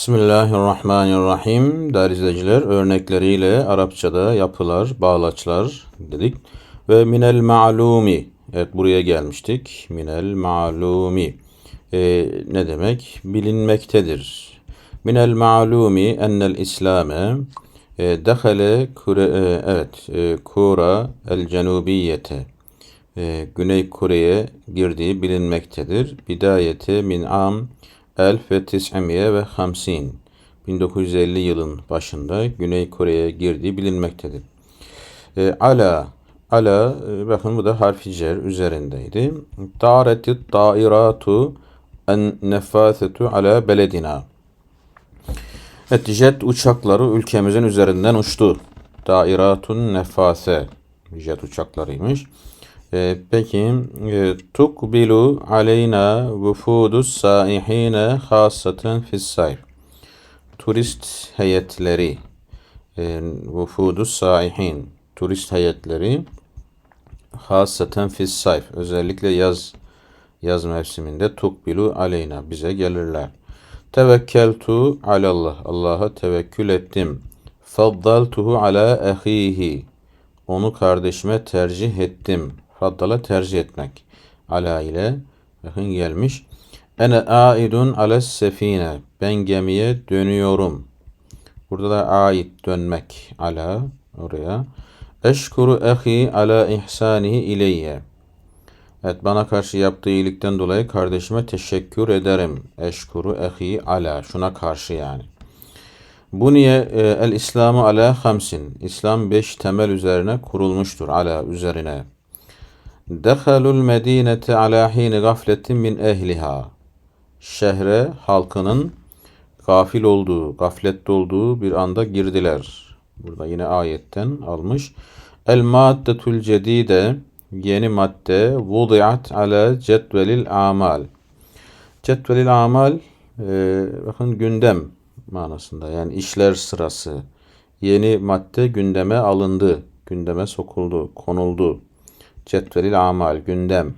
Bismillahirrahmanirrahim. Değerli izleyiciler, örnekleriyle Arapçada yapılar, bağlaçlar dedik. Ve minel ma'lumi. Evet buraya gelmiştik. Minel ma'lumi. Ee, ne demek? Bilinmektedir. Minel ma'lumi ennel İslame e, dehale kure, e, evet e, Kura el cenubiyete e, Güney Kore'ye girdiği bilinmektedir. Bidayete min am elf ve tis'imiye ve hamsin 1950 yılın başında Güney Kore'ye girdiği bilinmektedir. E, ala ala e, bakın bu da harfi cer üzerindeydi. Daretit dairatu en nefasetu ala beledina. Evet, jet uçakları ülkemizin üzerinden uçtu. Dairatun nefase. Jet uçaklarıymış. Ee, peki e, tukbilu aleyna vufudus saihine hasaten fis. Turist heyetleri e, vufudus saihin turist heyetleri hasaten fis sayf özellikle yaz yaz mevsiminde tukbilu aleyna bize gelirler. Tevekkeltu alallah. Allah'a tevekkül ettim. Faddaltuhu ala ahihi. Onu kardeşime tercih ettim. Faddala tercih etmek. Ala ile bakın gelmiş. Ene aidun ala sefine. Ben gemiye dönüyorum. Burada da ait dönmek ala oraya. Eşkuru ahi ala ihsanihi ileyye. Evet bana karşı yaptığı iyilikten dolayı kardeşime teşekkür ederim. Eşkuru ehi ala şuna karşı yani. Bu niye e, el İslamı ala hamsin. İslam beş temel üzerine kurulmuştur. Ala üzerine. Dehalul medinete ala hini gafletin min ehliha. Şehre halkının gafil olduğu, gaflette olduğu bir anda girdiler. Burada yine ayetten almış. El maddetul cedide yeni madde vudiat ala cetvelil amal. Cetvelil amal e, bakın gündem manasında yani işler sırası. Yeni madde gündeme alındı, gündeme sokuldu, konuldu. Cetvelil amal gündem.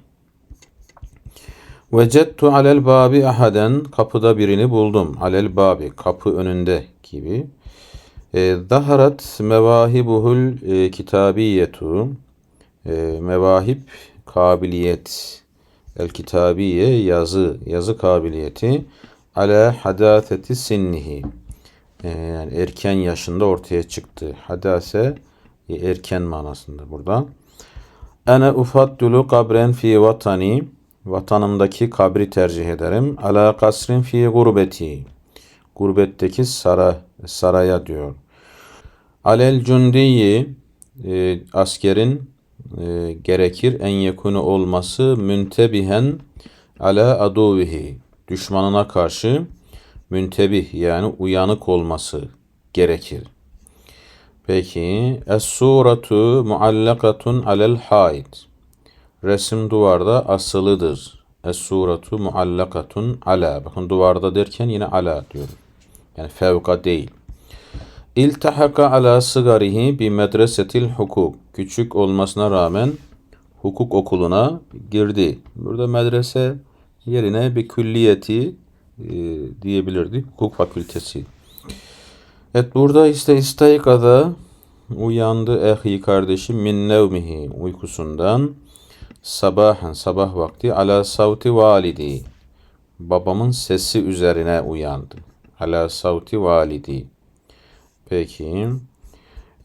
Vecettu alel babi ahaden kapıda birini buldum. Alel babi kapı önünde gibi. E, Zaharat mevahibuhul e, kitabiyetu e, mevahip kabiliyet el kitabiye yazı yazı kabiliyeti ala hadaseti sinnihi e, yani erken yaşında ortaya çıktı. Hadase erken manasında burada. Ene ufaddulu kabren fi vatani vatanımdaki kabri tercih ederim. Ala kasrin fi gurbeti gurbetteki sara, saraya diyor. Alel cundiyi e, askerin e, gerekir en yekunu olması müntebihen ala aduvihi düşmanına karşı müntebih yani uyanık olması gerekir. Peki es-suratu muallakatun alel haid. Resim duvarda asılıdır. Es-suratu muallakatun ala. Bakın duvarda derken yine ala diyorum. Yani fevka değil. İltahaka ala sigarihi bi medresetil hukuk. Küçük olmasına rağmen hukuk okuluna girdi. Burada medrese yerine bir külliyeti e, diyebilirdik. Hukuk fakültesi. Evet burada işte istaykada uyandı ehi kardeşim min nevmihi uykusundan sabahen sabah vakti ala savti validi babamın sesi üzerine uyandı. Ala savti validi. Peki.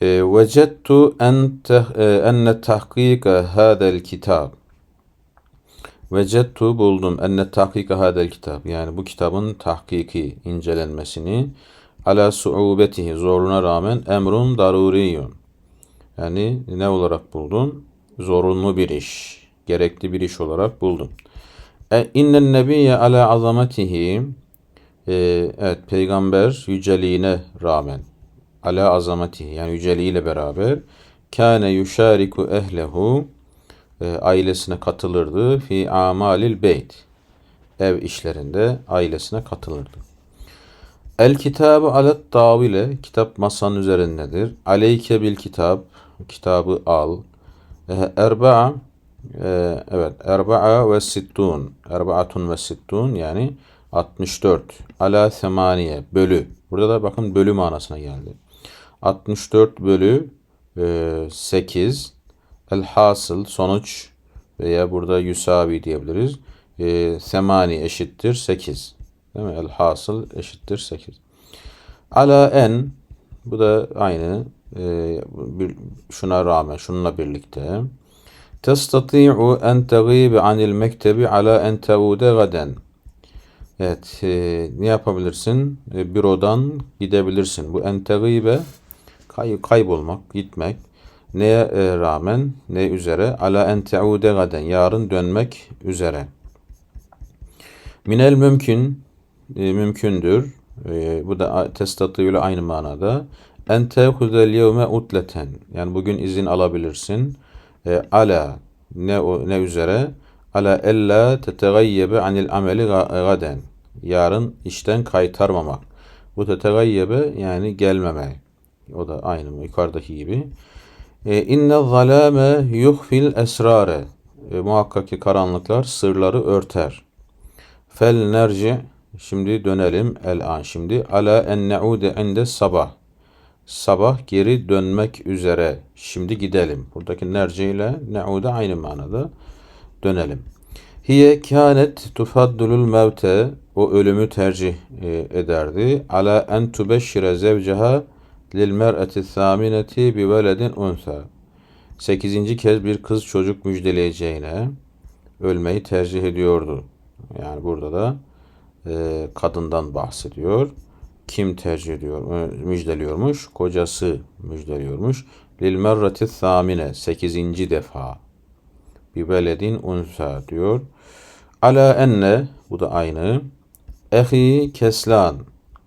E, vecettu e, enne tahkika hadel kitab. Vecettu buldum enne tahkika hadel kitab. Yani bu kitabın tahkiki incelenmesini ala suubetihi zorluğuna rağmen emrun daruriyun. Yani ne olarak buldum? Zorunlu bir iş. Gerekli bir iş olarak buldum. E, innen nebiyye ala azametihi e, evet peygamber yüceliğine rağmen ala azametihi yani yüceliğiyle beraber kâne yuşâriku ehlehu e, ailesine katılırdı fi amalil beyt ev işlerinde ailesine katılırdı. El kitabı alet davile kitap masanın üzerindedir. Aleyke bil kitap kitabı al. E, erba'a e, evet erba'a ve sittun erbaatun ve sittun yani 64. Ala semaniye bölü. Burada da bakın bölü manasına geldi. 64 bölü e, 8. El hasıl sonuç veya burada yusavi diyebiliriz. E, semani eşittir 8. Değil mi? El hasıl eşittir 8. Ala en bu da aynı e, bir, şuna rağmen şununla birlikte. Testati'u en tegibe anil mektebi ala en teude gaden. Evet, e, ne yapabilirsin? E, bürodan gidebilirsin. Bu en kay, kaybolmak, gitmek. Neye e, rağmen, ne üzere? Ala en gaden. Yarın dönmek üzere. Minel mümkün, e, mümkündür. E, bu da testatıyla aynı manada. En tehuzel yevme utleten. Yani bugün izin alabilirsin. E, ala ne o, ne üzere? Ala ella tetegayyebe anil ameli ga- gaden. Yarın işten kaytarmamak. Bu tetegayyebe yani gelmeme. O da aynı yukarıdaki gibi. E, inne zalame yuhfil esrare. E, muhakkak ki karanlıklar sırları örter. Fel nerci şimdi dönelim el an şimdi ala en neude ende sabah. Sabah geri dönmek üzere. Şimdi gidelim. Buradaki nerci ile neude aynı manada. Dönelim. Hiye kânet tufaddulul mevte o ölümü tercih e, ederdi. Ala en tubeşşire zevceha lil mer'eti thâmineti bi veledin unsa. Sekizinci kez bir kız çocuk müjdeleyeceğine ölmeyi tercih ediyordu. Yani burada da e, kadından bahsediyor. Kim tercih ediyor? e, Müjdeliyormuş. Kocası müjdeliyormuş. Lil merreti thamine. Sekizinci defa. Bir beledin unsa diyor. Ala enne. Bu da aynı. Ehi keslan.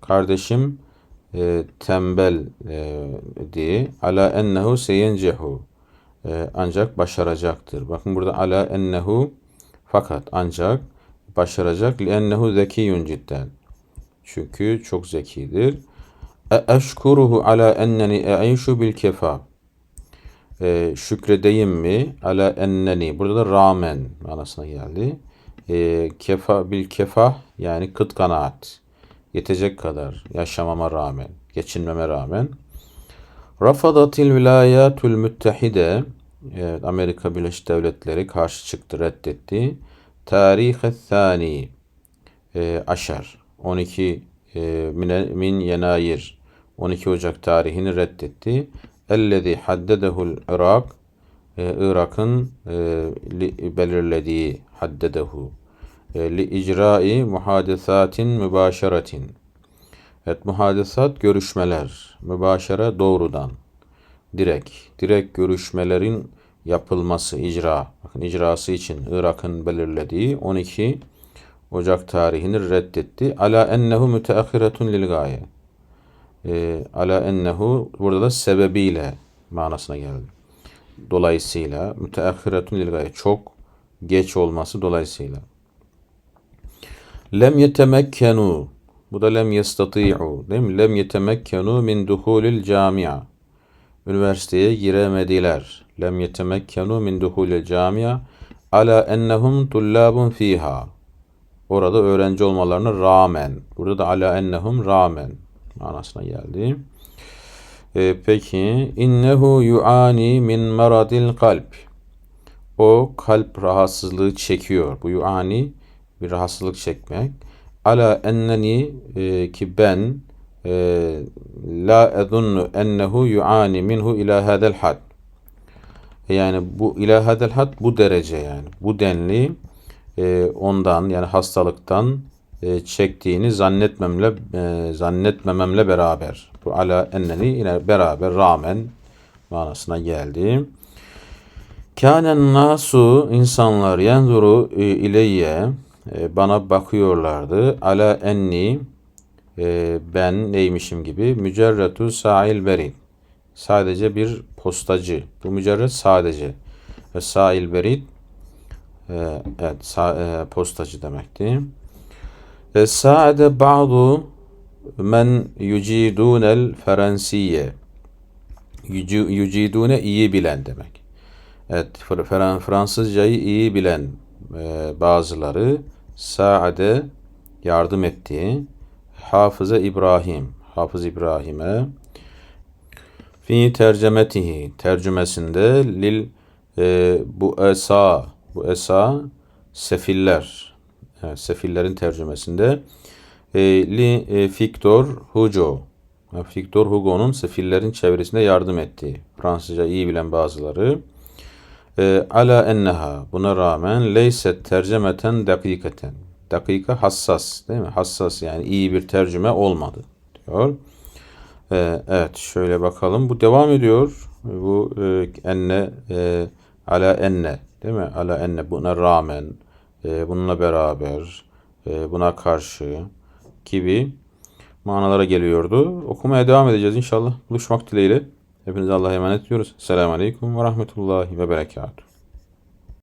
Kardeşim e, tembel e, diye. Ala ennehu seyencehu. E, ancak başaracaktır. Bakın burada ala ennehu fakat ancak başaracak. Liennehu zekiyun cidden. Çünkü çok zekidir. E eşkuruhu ala enneni e'işu bil kefa. E, şükredeyim mi? Ala enneni. Burada da rağmen manasına geldi. E, kefa bil kefa yani kıt kanaat. Yetecek kadar yaşamama rağmen, geçinmeme rağmen. Rafadatil vilayatul müttehide evet, Amerika Birleşik Devletleri karşı çıktı, reddetti. Tarihe thani e, aşar. 12 e, min, min yenayir. 12 Ocak tarihini reddetti. Ellezî haddedehul Irak e, Irak'ın e, li, belirlediği haddedehu. E, li icrai muhadesatin mübaşeretin Evet muhadesat görüşmeler. Mübaşere doğrudan. Direkt direkt görüşmelerin yapılması icra bakın icrası için Irak'ın belirlediği 12 Ocak tarihini reddetti. Ala ennehu müteahhiretun lil gaye. E, ala ennehu burada da sebebiyle manasına geldi. Dolayısıyla müteahhiretun lil gaye çok geç olması dolayısıyla. Lem yetemekkenu bu da lem yestati'u değil mi? Lem yetemekkenu min duhulil camia. Üniversiteye giremediler. Lem yetemekkenu min duhulil camia ala ennehum tullabun fiha. Orada öğrenci olmalarına rağmen. Burada da ala ennehum rağmen manasına geldi. Ee, peki innehu yuani min maradil kalp. O kalp rahatsızlığı çekiyor. Bu yuani bir rahatsızlık çekmek. Ala enneni e, ki ben e, la edunnu ennehu yuani minhu ila hadel had. Yani bu ila hadel had bu derece yani. Bu denli e, ondan yani hastalıktan e, çektiğini zannetmemle e, zannetmememle beraber. Bu ala enneni yine beraber rağmen manasına geldi. Kânen nasu insanlar yenzuru ileyye e, bana bakıyorlardı. Ala enni e, ben neymişim gibi mücerretu sa'il berid. Sadece bir postacı. Bu mücerret sadece. Ve sa'il berid e, evet sa, e, postacı demekti. E, Sa'ade ba'du men yucidunel ferensiye. Yuci- Yucidune iyi bilen demek. Evet, Fr- Fransızcayı iyi bilen e, bazıları saade yardım etti. Hafıza İbrahim, Hafız İbrahim'e fi tercemetihi tercümesinde lil e, bu esa bu esa sefiller. Evet, sefillerin tercümesinde e, li e, Victor Hugo. Ha, Victor Hugo'nun sefillerin çevresinde yardım ettiği Fransızca iyi bilen bazıları. E, ala enneha buna rağmen leyset tercemeten dakikaten dakika hassas değil mi hassas yani iyi bir tercüme olmadı diyor. Ee, evet şöyle bakalım. Bu devam ediyor. Bu e, enne e, ala enne değil mi? Ala enne buna rağmen e, bununla beraber e, buna karşı gibi manalara geliyordu. Okumaya devam edeceğiz inşallah. Buluşmak dileğiyle. Hepinize Allah'a emanet ediyoruz. Selamun Aleyküm ve Rahmetullahi ve Berekatuhu.